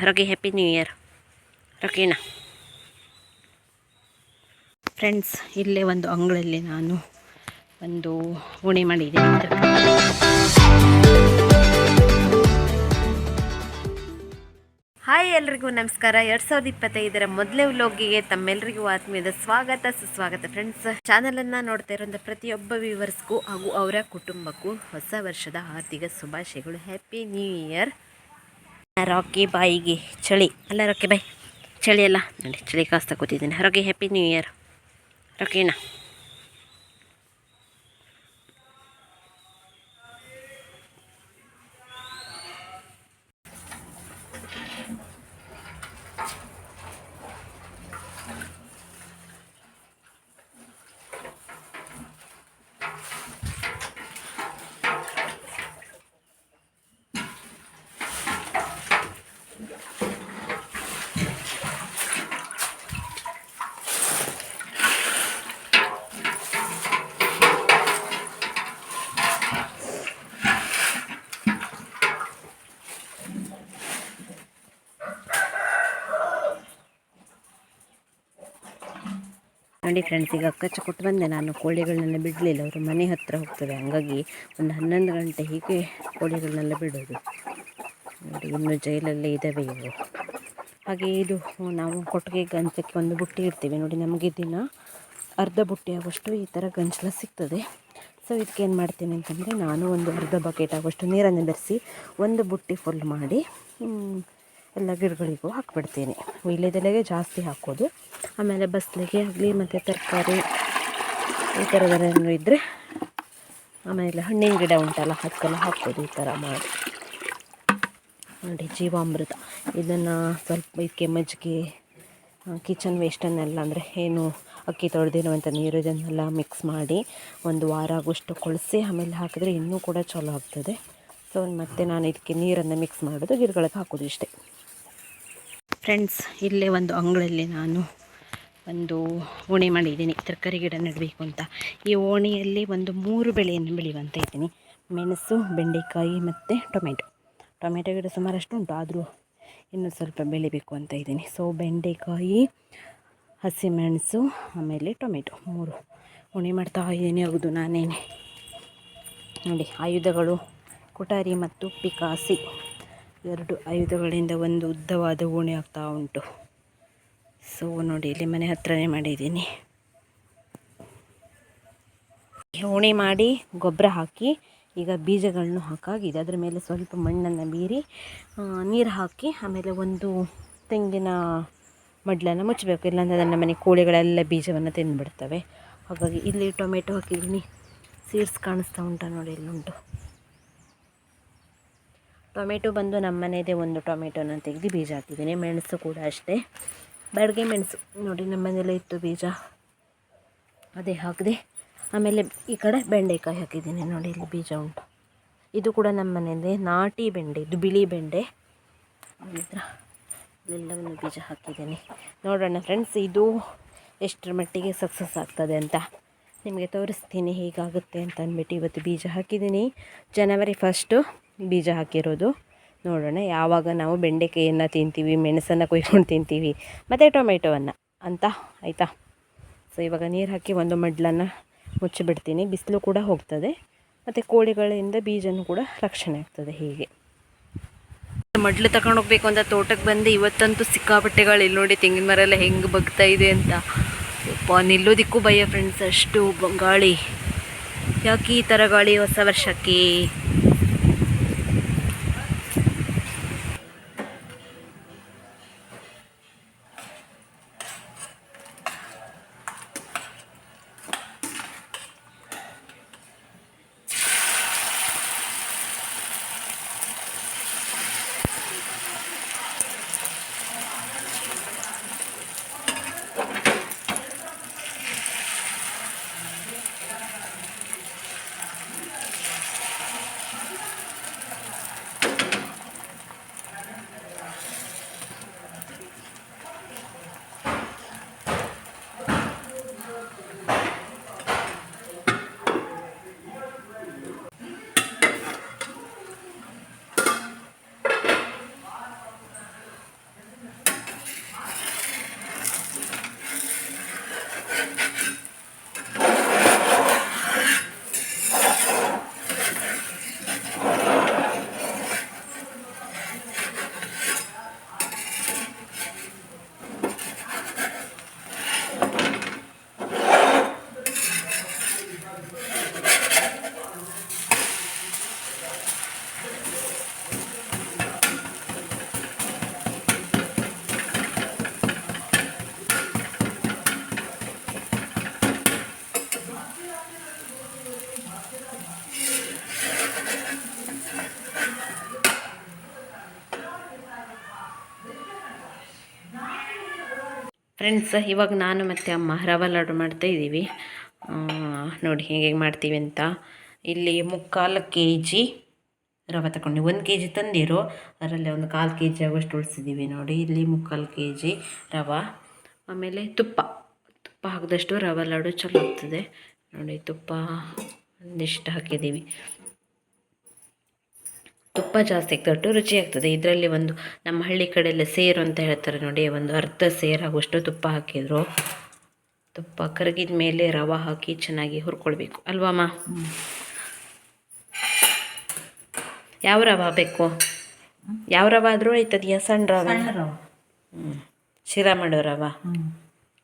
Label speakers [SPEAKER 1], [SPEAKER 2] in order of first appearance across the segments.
[SPEAKER 1] ರೊಗಿ happy new year ರೊಕಿನ friends ಇಲ್ಲೇ ಒಂದು ಅಂಗಳಲ್ಲಿ ನಾನು ಒಂದು ಉಣಿ ಮಾಡಿದ್ದೀನಿ ಹಾಯ್ ಎಲ್ರಿಗೂ ನಮಸ್ಕಾರ. ಎರಡು ಸಾವಿರದ ಇಪ್ಪತ್ತೈದರ ಮೊದಲೇ ವ್ಲೋಗಿಗೆ ತಮ್ಮೆಲ್ಲರಿಗೂ ಆತ್ಮೀಯದ ಸ್ವಾಗತ ಸುಸ್ವಾಗತ ಫ್ರೆಂಡ್ಸ್ ಚಾನಲನ್ನು ನೋಡ್ತಾ ಇರೋಂಥ ಪ್ರತಿಯೊಬ್ಬ ವ್ಯೂವರ್ಸ್ಗೂ ಹಾಗೂ ಅವರ ಕುಟುಂಬಕ್ಕೂ ಹೊಸ ವರ್ಷದ ಆರ್ಥಿಕ ಶುಭಾಶಯಗಳು. ಹ್ಯಾಪಿ ನ್ಯೂ ಇಯರ್ ರಾಕಿ ಬಾಯಿಗೆ ಚಳಿ. ಅಲ್ಲ ರಾಕಿ ಬಾಯ್, ಚಳಿ ಅಲ್ಲ. ನೋಡಿ, ಚಳಿ ಕಾಸ್ತಾ ಕೂತಿದ್ದೀನಿ. ರಾಕಿ ಹ್ಯಾಪಿ ನ್ಯೂ ಇಯರ್ ರಾಕಿನ ನೋಡಿ ಫ್ರೆಂಡ್ಸ್ ಈಗ ಕಚ್ಚು ಕೊಟ್ಟು ಬಂದೆ. ನಾನು ಕೋಳಿಗಳನ್ನೆಲ್ಲ ಬಿಡಲಿಲ್ಲ. ಅವರು ಮನೆ ಹತ್ತಿರ ಹೋಗ್ತದೆ ಹಂಗಾಗಿ ಒಂದು ಹನ್ನೊಂದು ಗಂಟೆ ಹೀಗೆ ಕೋಳಿಗಳನ್ನೆಲ್ಲ ಬಿಡೋದು. ನೋಡಿ, ಇನ್ನು ಜೈಲಲ್ಲೇ ಇದ್ದಾವೆ ಇವು ಹಾಗೆ ಇದು, ನಾವು ಕೊಟ್ಟಿಗೆ ಗಂಜಕ್ಕೆ ಒಂದು ಬುಟ್ಟಿ ಇರ್ತೀವಿ ನೋಡಿ, ನಮಗೆ ದಿನ ಅರ್ಧ ಬುಟ್ಟಿ ಆಗುವಷ್ಟು ಈ ಥರ ಗಂಜಲ ಸಿಗ್ತದೆ. ಸೊ ಇದಕ್ಕೆ ಏನು ಮಾಡ್ತೀನಿ ಅಂತಂದರೆ ನಾನು ಒಂದು ಅರ್ಧ ಬಕೆಟ್ ಆಗುವಷ್ಟು ನೀರನ್ನು ಬೆರೆಸಿ ಒಂದು ಬುಟ್ಟಿ ಫುಲ್ ಮಾಡಿ ಎಲ್ಲ ಗಿಡಗಳಿಗೂ ಹಾಕ್ಬಿಡ್ತೀನಿ. ವೀಳ್ಯದೆಲೆಗೆ ಜಾಸ್ತಿ ಹಾಕೋದು. ಆಮೇಲೆ ಬಸ್ಲಿಗೆ ಆಗಲಿ ಮತ್ತು ತರಕಾರಿ ಈ ಥರದಲ್ಲೇನು ಇದ್ದರೆ ಆಮೇಲೆ ಹಣ್ಣಿನ ಗಿಡ ಉಂಟಲ್ಲ, ಅದಕ್ಕೆಲ್ಲ ಹಾಕ್ಬೋದು ಈ ಥರ ಮಾಡಿ. ನೋಡಿ ಜೀವಾಮೃತ. ಇದನ್ನು ಸ್ವಲ್ಪ ಇದಕ್ಕೆ ಮಜ್ಜಿಗೆ ಕಿಚನ್ ವೇಸ್ಟನ್ನೆಲ್ಲ ಅಂದರೆ ಏನು ಅಕ್ಕಿ ತೊಳೆದಿರುವಂಥ ನೀರು ಇದನ್ನೆಲ್ಲ ಮಿಕ್ಸ್ ಮಾಡಿ ಒಂದು ವಾರ ಆಗುವಷ್ಟು ಕೊಳಿಸಿ ಆಮೇಲೆ ಹಾಕಿದ್ರೆ ಇನ್ನೂ ಕೂಡ ಚಲೋ ಆಗ್ತದೆ. ಸೊ ಮತ್ತೆ ನಾನು ಇದಕ್ಕೆ ನೀರನ್ನು ಮಿಕ್ಸ್ ಮಾಡೋದು, ಗಿಡಗಳಿಗೆ ಹಾಕೋದು ಇಷ್ಟೇ. ಫ್ರೆಂಡ್ಸ್ ಇಲ್ಲೇ ಒಂದು ಅಂಗಳಲ್ಲಿ ನಾನು ಒಂದು ಓಣಿ ಮಾಡಿದ್ದೀನಿ, ತರಕಾರಿ ಗಿಡ ನೆಡಬೇಕು ಅಂತ. ಈ ಓಣಿಯಲ್ಲಿ ಒಂದು ಮೂರು ಬೆಳೆಯನ್ನು ಬೆಳೆಯುವಂತ ಇದ್ದೀನಿ. ಮೆಣಸು, ಬೆಂಡೆಕಾಯಿ ಮತ್ತು ಟೊಮೆಟೊ. ಟೊಮೆಟೊ ಗಿಡ ಸುಮಾರಷ್ಟು ಉಂಟು, ಆದರೂ ಇನ್ನೂ ಸ್ವಲ್ಪ ಬೆಳಿಬೇಕು ಅಂತ ಇದ್ದೀನಿ. ಸೊ ಬೆಂಡೆಕಾಯಿ ಹಸಿಮೆಣಸು ಆಮೇಲೆ ಟೊಮೆಟೊ ಮೂರು. ಓಣಿ ಮಾಡ್ತಾ ಇದ್ದೀನಿ, ಹೌದು, ನಾನೇನೆ. ನೋಡಿ, ಆಯುಧಗಳು ಕುಟಾರಿ ಮತ್ತು ಪಿಕಾಸಿ. ಎರಡು ಆಯುಧಗಳಿಂದ ಒಂದು ಉದ್ದವಾದ ಓಣೆ ಆಗ್ತಾ ಉಂಟು. ಸೊ ನೋಡಿ ಇಲ್ಲಿ ಮನೆ ಹತ್ರನೇ ಮಾಡಿದ್ದೀನಿ. ಓಣಿ ಮಾಡಿ ಗೊಬ್ಬರ ಹಾಕಿ, ಈಗ ಬೀಜಗಳನ್ನು ಹಾಕಾಗಿದೆ ಅದರ ಮೇಲೆ ಸ್ವಲ್ಪ ಮಣ್ಣನ್ನು ಬೀರಿ ನೀರು ಹಾಕಿ, ಆಮೇಲೆ ಒಂದು ತೆಂಗಿನ ಮಡ್ಲನ್ನು ಮುಚ್ಚಬೇಕು ಇಲ್ಲಾಂದರೆ ನನ್ನ ಮನೆ ಕೋಳಿಗಳೆಲ್ಲ ಬೀಜವನ್ನು ತಿಂದುಬಿಡ್ತವೆ ಹಾಗಾಗಿ ಇಲ್ಲಿ ಟೊಮೆಟೊ ಹಾಕಿದ್ದೀನಿ. ಸೀಡ್ಸ್ ಕಾಣಿಸ್ತಾ ಉಂಟ ನೋಡಿ ಇಲ್ಲುಂಟು. ಟೊಮೆಟೊ ಬಂದು ನಮ್ಮ ಮನೆಯದೇ ಒಂದು ಟೊಮೆಟೊನ ತೆಗೆದು ಬೀಜ ಹಾಕಿದ್ದೀನಿ. ಮೆಣಸು ಕೂಡ ಅಷ್ಟೇ. ಬ್ಯಾಡಗೆ ಮೆಣಸು ನೋಡಿ ನಮ್ಮ ಮನೇಲೇ ಇತ್ತು ಬೀಜ. ಅದೇ ಹಾಕಿದೆ. ಆಮೇಲೆ ಈ ಕಡೆ ಬೆಂಡೆಕಾಯಿ ಹಾಕಿದ್ದೀನಿ ನೋಡಿ, ಇಲ್ಲಿ ಬೀಜ ಉಂಟು. ಇದು ಕೂಡ ನಮ್ಮ ಮನೆಯಲ್ಲೇ ನಾಟಿ ಬೆಂಡೆ, ಇದು ಬಿಳಿ ಬೆಂಡೆ. ಎಲ್ಲವನ್ನು ಬೀಜ ಹಾಕಿದ್ದೀನಿ. ನೋಡೋಣ ಫ್ರೆಂಡ್ಸ್ ಇದು ಎಷ್ಟರ ಮಟ್ಟಿಗೆ ಸಕ್ಸಸ್ ಆಗ್ತದೆ ಅಂತ ನಿಮಗೆ ತೋರಿಸ್ತೀನಿ ಹೀಗಾಗುತ್ತೆ ಅಂತ ಅಂದ್ಬಿಟ್ಟು ಇವತ್ತು ಬೀಜ ಹಾಕಿದ್ದೀನಿ. ಜನವರಿ ಫಸ್ಟು ಬೀಜ ಹಾಕಿರೋದು. ನೋಡೋಣ. ಯಾವಾಗ ನಾವು ಬೆಂಡೆಕಾಯಿಯನ್ನು ತಿಂತೀವಿ, ಮೆಣಸನ್ನು ಕೊಯ್ಕೊಂಡು ತಿಂತೀವಿ, ಮತ್ತು ಟೊಮೆಟೊವನ್ನು. ಅಂತ ಆಯಿತಾ? ಸೊ ಇವಾಗ ನೀರು ಹಾಕಿ ಒಂದು ಮಡ್ಲನ್ನು ಮುಚ್ಚಿಬಿಡ್ತೀನಿ. ಬಿಸಿಲು ಕೂಡ ಹೋಗ್ತದೆ. ಮತ್ತು ಕೋಳಿಗಳಿಂದ ಬೀಜನೂ ಕೂಡ ರಕ್ಷಣೆ ಆಗ್ತದೆ ಹೀಗೆ. ಮಡ್ಲು ಹೋಗ್ಬೇಕು ಅಂತ ತೋಟಕ್ಕೆ ಬಂದು. ಇವತ್ತಂತೂ ಸಿಕ್ಕಾಪಟ್ಟೆಗಳು ಇಲ್ಲಿ ನೋಡಿ, ತೆಂಗಿನ ಮರ ಎಲ್ಲ ಹೆಂಗೆ ಬಗ್ತಾ ಇದೆ ಅಂತ. ನಿಲ್ಲೋದಿಕ್ಕೂ ಭಯ ಫ್ರೆಂಡ್ಸ್ ಅಷ್ಟು ಗಾಳಿ ಯಾಕೆ ಈ ಥರ ಗಾಳಿ ಹೊಸ ವರ್ಷಕ್ಕೆ? ಫ್ರೆಂಡ್ಸ್ ಇವಾಗ ನಾನು ಮತ್ತು ಅಮ್ಮ ರವೆ ಲಾಡು ಮಾಡ್ತಾ ಇದ್ದೀವಿ. ನೋಡಿ ಹೇಗೆ ಮಾಡ್ತೀವಿ ಅಂತ. ಇಲ್ಲಿ ಮುಕ್ಕಾಲು ಕೆ ಜಿ ರವೆ ತಗೊಂಡು ಒಂದು ಕೆ ಜಿ ತಂದಿರು. ಅದರಲ್ಲಿ ಒಂದು ಕಾಲು ಕೆ ಜಿ ಆಗುವಷ್ಟು ಉಳಿಸಿದ್ದೀವಿ ನೋಡಿ. ಇಲ್ಲಿ ಮುಕ್ಕಾಲು ಕೆ ಜಿ ರವೆ, ಆಮೇಲೆ ತುಪ್ಪ. ತುಪ್ಪ ಹಾಕಿದಷ್ಟು ರವೆ ಲಾಡು ಚಲೋ ಆಗ್ತದೆ. ನೋಡಿ ತುಪ್ಪ ಒಂದಿಷ್ಟು ಹಾಕಿದ್ದೀವಿ ತುಪ್ಪ ಜಾಸ್ತಿ ತೊಟ್ಟು ರುಚಿ ಆಗ್ತದೆ. ಇದರಲ್ಲಿ ಒಂದು ನಮ್ಮ ಹಳ್ಳಿ ಕಡೆಯಲ್ಲ ಸೇರು ಅಂತ ಹೇಳ್ತಾರೆ ನೋಡಿ ಒಂದು ಅರ್ಧ ಸೇರಾಗುವಷ್ಟು ತುಪ್ಪ ಹಾಕಿದ್ರು. ತುಪ್ಪ ಕರಗಿದ ಮೇಲೆ ರವೆ ಹಾಕಿ ಚೆನ್ನಾಗಿ ಹುರ್ಕೊಳ್ಬೇಕು. ಅಲ್ವಾಮ ಯಾವ ರವೆ ಬೇಕು? ಯಾವ ರವೆ ಆದರೂ ಆಯ್ತದೆಯಾ ಸಣ್ಣ ರವೆ? ಹ್ಞೂ ಶಿರಾ ಮಾಡೋ ರವ?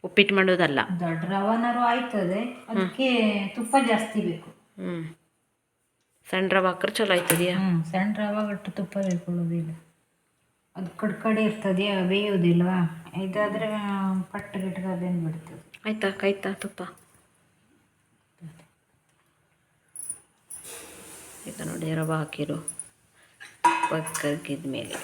[SPEAKER 1] ಉಪ್ಪಿಟ್ಟು ಮಾಡೋದಲ್ಲ?
[SPEAKER 2] ದೊಡ್ಡ ರವನಾರು ಆಯ್ತದೆ ಅದಕ್ಕೆ ತುಪ್ಪ ಜಾಸ್ತಿ ಬೇಕು.
[SPEAKER 1] ಹ್ಞೂ ಸಣ್ಣ ರವೆ ಹಾಕ್ರೆ ಚಲೋ ಆಯ್ತದೆಯಾ?
[SPEAKER 2] ಹ್ಮ್ ಸಣ್ಣ ರವ ಒಟ್ಟು ತುಪ್ಪ ಬೇಕೊಳ್ಳೋದಿಲ್ಲ ಅದು ಕಡ್ ಕಡೆ ಇರ್ತದ್ಯಾ ಬೇಯೋದಿಲ್ವಾ ಇದಾದ್ರೆ ಪಟ್ಟ ಗಿಟ್ಟ ಅದೇನು ಬಿಡ್ತದೆ.
[SPEAKER 1] ಆಯ್ತಾ ಕಾಯ್ತಾ ತುಪ್ಪ? ಈಗ ನೋಡಿ ರವೆ ಹಾಕಿರು ಕರಗಿದ ಮೇಲೆ.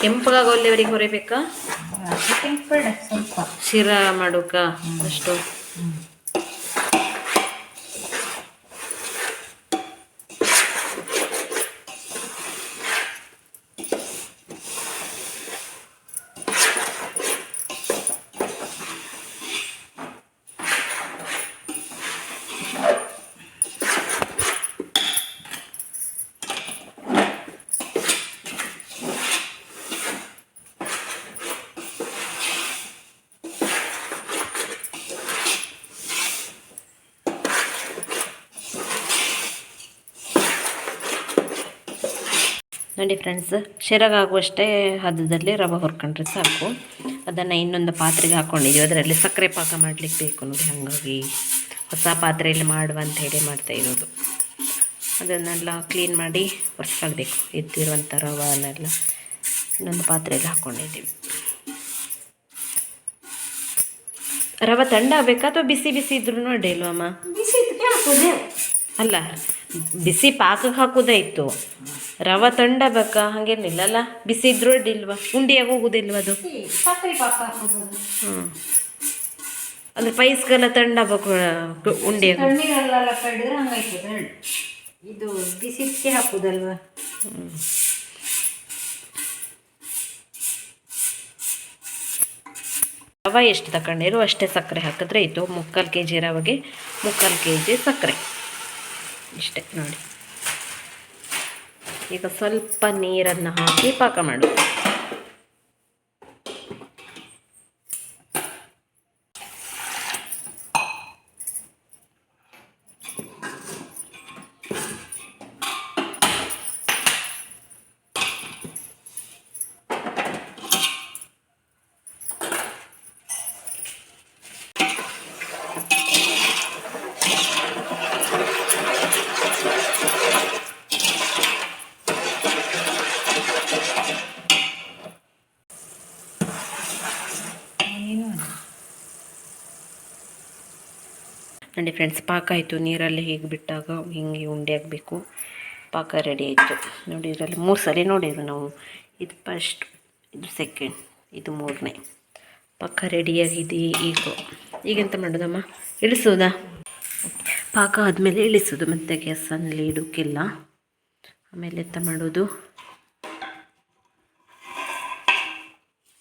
[SPEAKER 1] ಕೆಂಪಗಾಗೋಲ್ಲಿವರೆಗೆ ಹೊರಿಬೇಕಾ?
[SPEAKER 2] ಕೆಂಪು ಬೇಡ ಸ್ವಲ್ಪ.
[SPEAKER 1] ಶಿರಾ ಮಾಡೋಕ ಅಷ್ಟು? ನೋಡಿ ಫ್ರೆಂಡ್ಸ್ ಶಿರಗಾಗುವಷ್ಟೇ ಹದದಲ್ಲಿ ರವೆ ಹುರ್ಕೊಂಡ್ರೆ ಸಾಕು. ಅದನ್ನು ಇನ್ನೊಂದು ಪಾತ್ರೆಗೆ ಹಾಕ್ಕೊಂಡಿದ್ದೀವಿ ಅದರಲ್ಲಿ ಸಕ್ಕರೆ ಪಾಕ ಮಾಡಲಿಕ್ಕೆ ಬೇಕು ನೋಡಿ, ಹಾಗಾಗಿ ಹೊಸ ಪಾತ್ರೆಯಲ್ಲಿ ಮಾಡುವ ಅಂತ ಹೇಳಿ ಮಾಡ್ತಾ ಇರೋದು. ಅದನ್ನೆಲ್ಲ ಕ್ಲೀನ್ ಮಾಡಿ ಒರೆಸ್ಕೊಳ್ಬೇಕು ಎದ್ದಿರುವಂಥ ರವನ್ನೆಲ್ಲ ಇನ್ನೊಂದು ಪಾತ್ರೆಯಲ್ಲಿ ಹಾಕ್ಕೊಂಡಿದ್ದೀವಿ ರವೆ ತಂಡ ಆಗಬೇಕಾ ಅಥವಾ ಬಿಸಿ ಬಿಸಿ ಇದ್ರೂ ನೋಡಿ ಅಲ್ಲ ಬಿಸಿ ಪಾಕಕ್ಕೆ ಹಾಕೋದಾಯ್ತು ರವೆ ತಂಡ ಬೇಕಾ? ಹಾಗೇನಿಲ್ಲ ಅಲ್ಲ ಬಿಸಿ ಇದ್ರೂ ಉಂಡೆ ಉಂಡಿಯಾಗಿ ಹೋಗುದಿಲ್ವ ಅದು? ಹ್ಞೂ ಅಂದ್ರೆ ಪೈಸ್ಗೆಲ್ಲ ತಂಡ ಬೇಕು ಉಂಡಿಯಾಗ.
[SPEAKER 2] ಇದು ಬಿಸಿಕ್ಕೆ ಹಾಕೋದಲ್ವಾ?
[SPEAKER 1] ರವೆ ಎಷ್ಟು ತಗೊಂಡಿರೋ ಅಷ್ಟೇ ಸಕ್ಕರೆ ಹಾಕಿದ್ರೆ ಆಯಿತು. ಮುಕ್ಕಾಲು ಕೆ ಜಿ ರವೆಗೆ ಮುಕ್ಕಾಲು ಕೆ ಜಿ ಸಕ್ಕರೆ. ಇಷ್ಟೇ ನೋಡಿ. ಈಗ ಸ್ವಲ್ಪ ನೀರನ್ನು ಹಾಕಿ ಪಾಕ ಮಾಡು ನೋಡಿ ಫ್ರೆಂಡ್ಸ್ ಪಾಕ ಆಯಿತು. ನೀರಲ್ಲಿ ಹೀಗೆ ಬಿಟ್ಟಾಗ ಹಿಂಗೆ ಉಂಡೆ ಆಗಬೇಕು ಪಾಕ ರೆಡಿ ಆಯಿತು. ನೋಡಿ ಇದರಲ್ಲಿ ಮೂರು ಸಲ ನೋಡಿದ್ರು ನಾವು. ಇದು ಫಸ್ಟ್ ಇದು ಸೆಕೆಂಡ್ ಇದು ಮೂರನೇ. ಪಾಕ ರೆಡಿಯಾಗಿದೆ ಈಗ. ಈಗೆಂತ ಮಾಡೋದಮ್ಮ? ಇಳಿಸೋದಾ? ಪಾಕ ಆದಮೇಲೆ ಇಳಿಸೋದು ಮತ್ತೆ ಗ್ಯಾಸಲ್ಲಿ ಇಡೋಕ್ಕಿಲ್ಲ ಆಮೇಲೆ ಎಂತ ಮಾಡೋದು?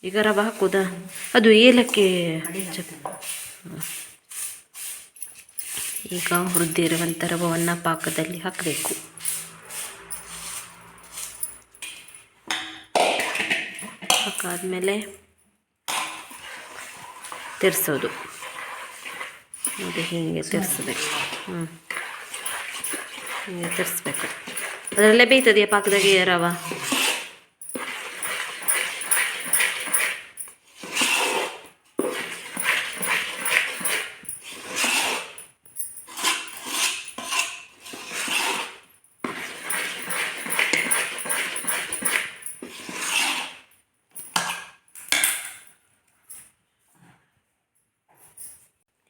[SPEAKER 1] ಈಗ ರವೆ ಹಾಕೋದಾ? ಅದು ಏಲಕ್ಕಿ ಚಪ್- ಈಗ ಹುರಿದಿರುವಂಥ ರವವನ್ನು ಪಾಕದಲ್ಲಿ ಹಾಕಬೇಕು. ಹಾಕಾದ್ಮೇಲೆ ತಿರ್ಸೋದು. ನೋಡಿ ಹೀಗೆ ತಿರ್ಸ್ಬೇಕು ಹ್ಞೂ ಹೀಗೆ ತಿರ್ಸ್ಬೇಕು. ಅದರಲ್ಲೇ ಬೇಯ್ತದೆಯಾ ಪಾಕದಾಗೆ ರವ?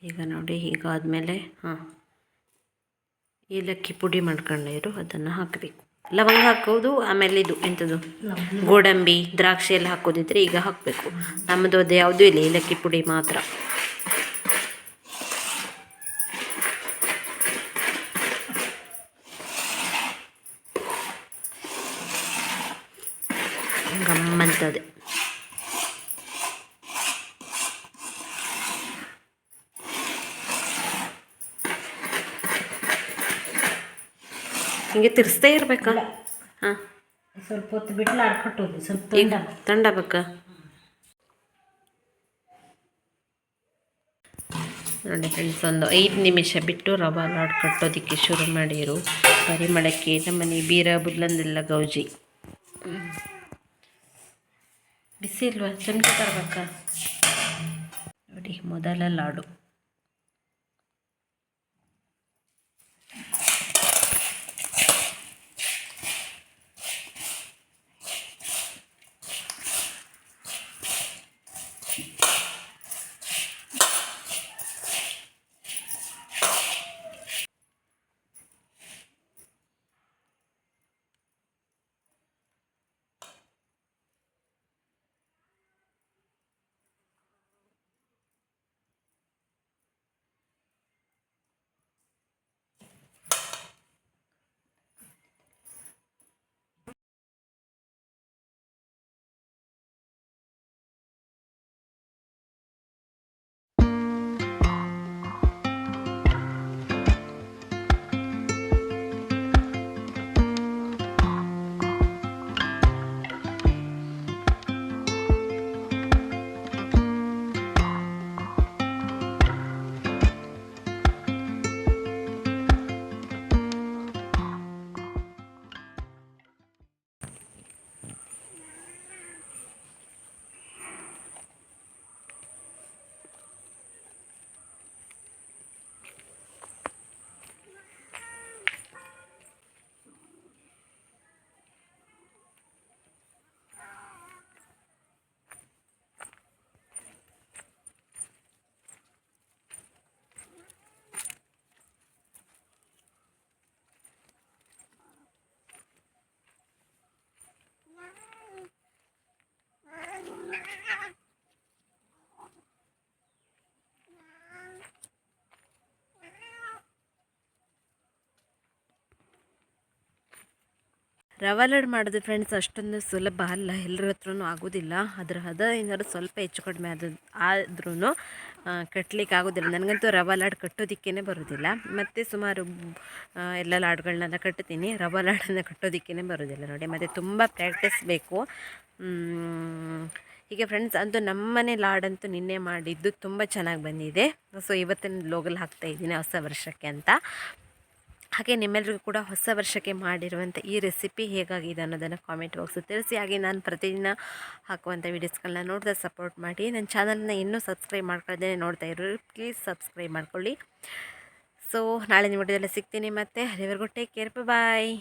[SPEAKER 1] ಈಗ ನೋಡಿ ಹೀಗಾದಮೇಲೆ ಹಾಂ. ಏಲಕ್ಕಿ ಪುಡಿ ಮಾಡ್ಕೊಂಡಿರು ಅದನ್ನು ಹಾಕಬೇಕು. ಲವಂಗ ಹಾಕೋದು, ಆಮೇಲೆ ಇದು ಎಂಥದ್ದು ಗೋಡಂಬಿ, ದ್ರಾಕ್ಷಿ ಎಲ್ಲ ಹಾಕೋದಿದ್ರೆ ಈಗ ಹಾಕಬೇಕು. ನಮ್ಮದು ಅದು ಯಾವುದೂ ಇಲ್ಲ, ಏಲಕ್ಕಿ ಪುಡಿ ಮಾತ್ರ. ಹಿಂಗೆ ತಿರ್ಸ್ತೇ ಇರಬೇಕಾ? ಹಾಂ.
[SPEAKER 2] ಸ್ವಲ್ಪ ಹೊತ್ತು ಬಿಟ್ಟು ಕಟ್ಟೋದು ಸ್ವಲ್ಪ
[SPEAKER 1] ಈಗ
[SPEAKER 2] ತಂಡ.
[SPEAKER 1] ತಂಡ ನೋಡಿ ಫ್ರೆಂಡ್ಸ್ ಒಂದು ಐದು ನಿಮಿಷ ಬಿಟ್ಟು ರವಾ ಲಾಡ್ ಕಟ್ಟೋದಕ್ಕೆ ಶುರು ಮಾಡಿರು. ಪರಿಮಳಕ್ಕೆ ನಮ್ಮನೆ ಬೀರ ಬುಲ್ಲಂದೆಲ್ಲ ಗೌಜಿ. ಬಿಸಿ ಇಲ್ವಾ? ಚಮಚ ತರಬೇಕಾ? ನೋಡಿ ಮೊದಲ ಲಾಡು. ರವಾ ಲಡ್ ಮಾಡೋದು ಫ್ರೆಂಡ್ಸ್ ಅಷ್ಟೊಂದು ಸುಲಭ ಅಲ್ಲ ಎಲ್ಲರ ಹತ್ರನೂ ಆಗೋದಿಲ್ಲ. ಅದ್ರ ಹದ ಏನಾದ್ರು ಸ್ವಲ್ಪ ಹೆಚ್ಚು ಕಡಿಮೆ ಆದ ಆದ್ರೂ ಕಟ್ಟಲಿಕ್ಕೆ ಆಗೋದಿಲ್ಲ. ನನಗಂತೂ ರವಾ ಲಾಡ್ ಕಟ್ಟೋದಿಕ್ಕೇ ಬರೋದಿಲ್ಲ. ಮತ್ತು ಸುಮಾರು ಎಲ್ಲ ಲಾಡ್ಗಳನ್ನೆಲ್ಲ ಕಟ್ತೀನಿ. ರವಾ ಲಾಡನ್ನು ಕಟ್ಟೋದಿಕ್ಕೇ ಬರೋದಿಲ್ಲ ನೋಡಿ. ಮತ್ತು ತುಂಬ ಪ್ರಾಕ್ಟೀಸ್ ಬೇಕು. ಹೀಗೆ ಫ್ರೆಂಡ್ಸ್ ಅಂತೂ ನಮ್ಮನೆ ಲಾಡಂತೂ ನಿನ್ನೆ ಮಾಡಿದ್ದು ತುಂಬ ಚೆನ್ನಾಗಿ ಬಂದಿದೆ. ಸೊ ಇವತ್ತಿನ ಲೋಗಲ್ಲಿ ಹಾಕ್ತಾ ಇದ್ದೀನಿ ಹೊಸ ವರ್ಷಕ್ಕೆ ಅಂತ. ಹಾಗೆ ನಿಮ್ಮೆಲ್ಲರಿಗೂ ಕೂಡ ಹೊಸ ವರ್ಷಕ್ಕೆ ಮಾಡಿರುವಂಥ ಈ ರೆಸಿಪಿ ಹೇಗಾಗಿದೆ ಅನ್ನೋದನ್ನು ಕಾಮೆಂಟ್ ಬಾಕ್ಸ್ ತಿಳಿಸಿ. ಹಾಗೆ ನಾನು ಪ್ರತಿದಿನ ಹಾಕುವಂಥ ವೀಡಿಯೋಸ್ಗಳನ್ನ ನೋಡ್ತಾ ಸಪೋರ್ಟ್ ಮಾಡಿ. ನನ್ನ ಚಾನಲನ್ನ ಇನ್ನೂ ಸಬ್ಸ್ಕ್ರೈಬ್ ಮಾಡ್ಕೊಳ್ಳ್ದೇ ನೋಡ್ತಾ ಇರೋರು ಪ್ಲೀಸ್ ಸಬ್ಸ್ಕ್ರೈಬ್ ಮಾಡ್ಕೊಳ್ಳಿ. ಸೊ ನಾಳೆ ನಿಮ್ಮ ವಿಡಿಯೋದಲ್ಲಿ ಸಿಗ್ತೀನಿ ಮತ್ತೆ. ಅಲ್ಲಿವರೆಗೂ ಟೇಕ್ ಕೇರ್ ಬಾಯ್